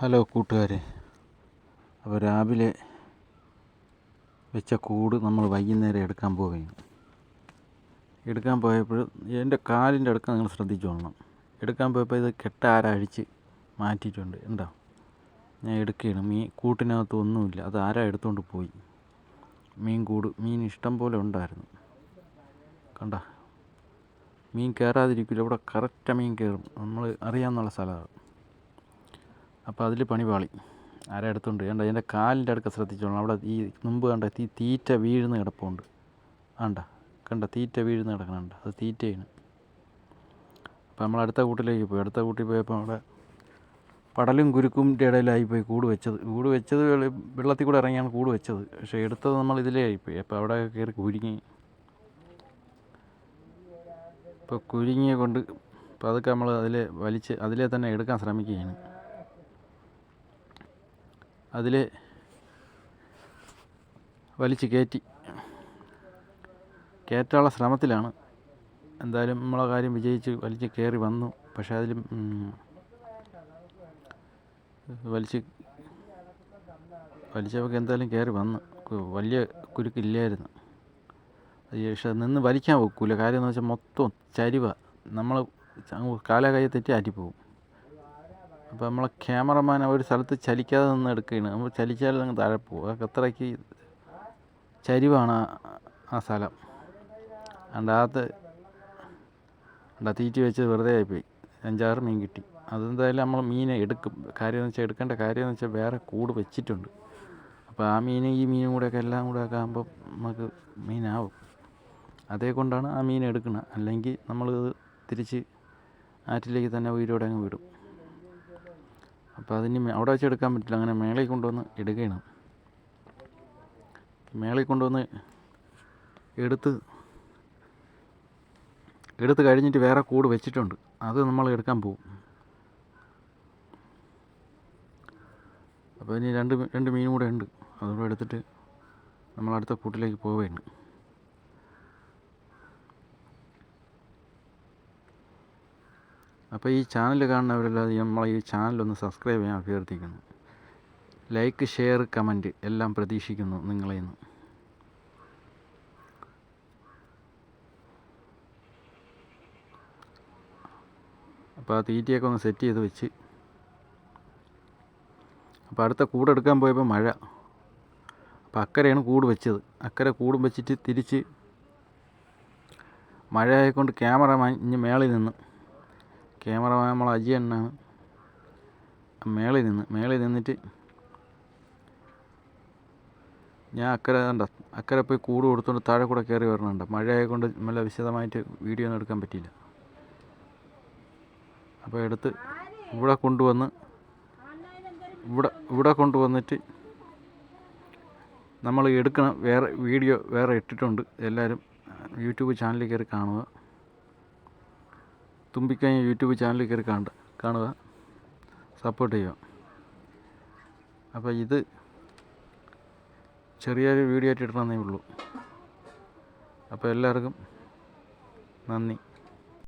Hello കൂട്ടുകാരെ. അപ്പോൾ രാവിലെ വെച്ച കൂട് നമ്മൾ വൈകുന്നേരം എടുക്കാൻ പോവുകയാണ്. എടുക്കാൻ പോയപ്പോൾ എന്റെ കാലിന്റെ അടുക്ക നിങ്ങൾ ശ്രദ്ധിച്ചോളണം എടുക്കാൻ പോയപ്പോൾ ഇത് കെട്ട ആരഴിച്ച് മാറ്റിയിട്ടുണ്ട്. ഉണ്ടോ ഞാൻ എടുക്കുകയാണ്. മീൻ കൂട്ടിനകത്ത് ഒന്നുമില്ല. അത് ആരാ എടുത്തുകൊണ്ട് പോയി? മീൻ കൂട് മീൻ ഇഷ്ടം പോലെ ഉണ്ടായിരുന്നു. കണ്ട? മീൻ കയറാതിരിക്കില്ല. ഇവിടെ കറക്റ്റ് മീൻ കയറും. നമ്മൾ അറിയാമെന്നുള്ള സ്ഥലമാണ്. അപ്പോൾ അതിൽ പണി പാളി. ആരാ എടുത്തുണ്ട്? കണ്ട എന്റെ കാലിന്റെ അടുക്ക ശ്രദ്ധിച്ചോളാം അവിടെ ഈ മുമ്പ് കണ്ട തീ തീറ്റ വീഴുന്ന കിടപ്പുണ്ട്. ആണ്ട കണ്ട? തീറ്റ വീഴുന്ന കിടക്കണുണ്ട് അത് തീറ്റയാണ്. അപ്പോൾ നമ്മൾ അടുത്ത കൂട്ടിലേക്ക് പോയി. അടുത്ത കൂട്ടിൽ പോയപ്പോൾ അവിടെ പടലും കുരുക്കുമിന്റെ ഇടയിലായി പോയി കൂട് വെച്ചത്. കൂട് വെച്ചത് വെളി- വെള്ളത്തിൽ കൂടെ ഇറങ്ങിയാണ് കൂട് വെച്ചത്. പക്ഷേ എടുത്തത് നമ്മൾ ഇതിലേ ആയിപ്പോയി അപ്പോൾ അവിടെ കയറി കുരുങ്ങി. ഇപ്പോൾ കുരുങ്ങിയെ കൊണ്ട് അപ്പോൾ അതൊക്കെ നമ്മൾ അതിലെ വലിച്ച് അതിലെ തന്നെ എടുക്കാൻ ശ്രമിക്കുകയാണ്. അതിൽ വലിച്ച് കയറ്റി. കയറ്റാനുള്ള ശ്രമത്തിലാണ്. എന്തായാലും നമ്മളെ കാര്യം വിജയിച്ച് വലിച്ച് കയറി വന്നു. പക്ഷേ അതിൽ വലിച്ച് വലിച്ചവർക്ക് എന്തായാലും കയറി വന്നു. വലിയ കുരുക്കില്ലായിരുന്നു പക്ഷെ നിന്ന് വലിക്കാൻ ഒക്കില്ല. കാര്യം എന്ന് വെച്ചാൽ മൊത്തം ചരിവ. നമ്മൾ കാലാ കൈ തെറ്റി ആറ്റിപ്പോവും അപ്പോൾ നമ്മളെ ക്യാമറമാൻ ഒരു സ്ഥലത്ത് ചലിക്കാതെ നിന്ന് എടുക്കുകയാണ്. നമ്മൾ ചലിച്ചാൽ അങ്ങ് താഴെ പോകും അതൊക്കെ അത്രയ്ക്ക് ചരിവാണ് ആ- സ്ഥലം. അണ്ടാകത്ത് അണ്ട തീറ്റി വെച്ചത് വെറുതെ ആയിപ്പോയി. അഞ്ചാറ് മീൻ കിട്ടി. അതെന്തായാലും നമ്മൾ മീനെ എടുക്കും. കാര്യം എന്ന് വെച്ചാൽ എടുക്കേണ്ട കാര്യം എന്ന് വെച്ചാൽ വേറെ കൂട് വെച്ചിട്ടുണ്ട്. അപ്പോൾ ആ മീൻ ഈ മീനും കൂടെയൊക്കെ എല്ലാം കൂടെ ഒക്കെ ആകുമ്പോൾ നമുക്ക് മീനാവും. അതേ കൊണ്ടാണ് ആ മീൻ എടുക്കുന്നത്. അല്ലെങ്കിൽ നമ്മൾ തിരിച്ച് ആറ്റിലേക്ക് തന്നെ ഉയരോടെ അങ്ങ് വിടും. അപ്പോൾ അതിന് അവിടെ വെച്ച് എടുക്കാൻ പറ്റില്ല. അങ്ങനെ മേളയിൽ കൊണ്ടുവന്ന് ഇടുകയാണ്. മേളയിൽ കൊണ്ടുവന്ന് എടുത്ത് എടുത്ത് കഴിഞ്ഞിട്ട് വേറെ കൂട് വെച്ചിട്ടുണ്ട്. അത് നമ്മൾ എടുക്കാൻ പോകും അപ്പോൾ ഇനി രണ്ട് രണ്ട് മീനും കൂടെ ഉണ്ട്. അതുകൂടെ എടുത്തിട്ട് നമ്മൾ അടുത്ത കൂട്ടിലേക്ക് പോവുകയാണ്. അപ്പോൾ ഈ ചാനൽ കാണുന്നവരെല്ലാം നമ്മളെ ഈ ചാനലൊന്ന് സബ്സ്ക്രൈബ് ചെയ്യാൻ അഭ്യർത്ഥിക്കുന്നു. ലൈക്ക് ഷെയർ കമന്റ് എല്ലാം പ്രതീക്ഷിക്കുന്നു നിങ്ങളെ നിന്ന് അപ്പോൾ ആ തീറ്റയൊക്കെ ഒന്ന് സെറ്റ് ചെയ്ത് വെച്ച്. അപ്പോൾ അടുത്ത കൂടെടുക്കാൻ പോയപ്പോൾ മഴ. അപ്പോൾ അക്കരെയാണ് കൂട് വെച്ചത്. അക്കരെ കൂടും വെച്ചിട്ട് തിരിച്ച് മഴ ആയിക്കൊണ്ട് ക്യാമറമാൻ ഇനി മേളിൽ നിന്ന് ക്യാമറമാൻ നമ്മൾ അജി എണ്ണാണ് മേളിൽ നിന്ന് മേളിൽ നിന്നിട്ട് ഞാൻ അക്കരെ കണ്ട അക്കരെ പോയി കൂട് കൊടുത്തുകൊണ്ട് താഴെ കൂടെ കയറി വരണുണ്ട്. മഴ ആയതുകൊണ്ട് നല്ല വിശദമായിട്ട് വീഡിയോ ഒന്നും എടുക്കാൻ പറ്റിയില്ല. അപ്പോൾ എടുത്ത് ഇവിടെ കൊണ്ടുവന്ന് ഇവിടെ ഇവിടെ കൊണ്ടുവന്നിട്ട് നമ്മൾ എടുക്കണം വേറെ വീഡിയോ വേറെ ഇട്ടിട്ടുണ്ട്. എല്ലാവരും യൂട്യൂബ് ചാനലിൽ കയറി കാണുക. തുമ്പിക്കഴിഞ്ഞ യൂട്യൂബ് ചാനലിൽ കയറി കാണുക കാണുക. സപ്പോർട്ട് ചെയ്യുക. അപ്പോൾ ഇത് ചെറിയൊരു വീഡിയോ ആയിട്ട് ഇടണമെന്നേ ഉള്ളൂ. അപ്പോൾ എല്ലാവർക്കും നന്ദി.